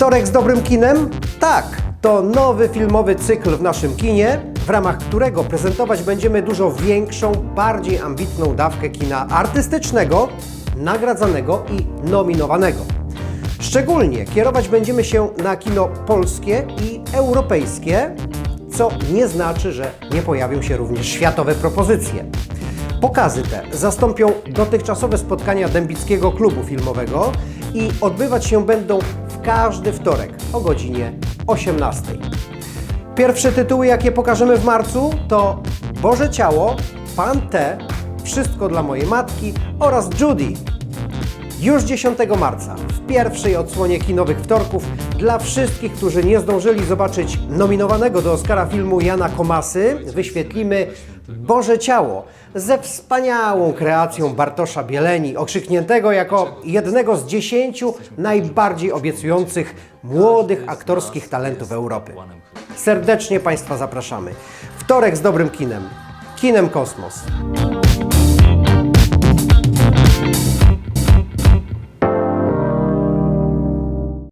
Wtorek z dobrym kinem? Tak, to nowy filmowy cykl w naszym kinie, w ramach którego prezentować będziemy dużo większą, bardziej ambitną dawkę kina artystycznego, nagradzanego i nominowanego. Szczególnie kierować będziemy się na kino polskie i europejskie, co nie znaczy, że nie pojawią się również światowe propozycje. Pokazy te zastąpią dotychczasowe spotkania Dębickiego Klubu Filmowego i odbywać się będą każdy wtorek o godzinie 18. Pierwsze tytuły, jakie pokażemy w marcu to Boże Ciało, Pan T, Wszystko dla mojej matki oraz Judy. Już 10 marca, w pierwszej odsłonie kinowych wtorków, dla wszystkich, którzy nie zdążyli zobaczyć nominowanego do Oscara filmu Jana Komasy, wyświetlimy Boże Ciało ze wspaniałą kreacją Bartosza Bieleni, okrzykniętego jako jednego z dziesięciu najbardziej obiecujących młodych aktorskich talentów Europy. Serdecznie Państwa zapraszamy. Wtorek z dobrym kinem. Kinem Kosmos.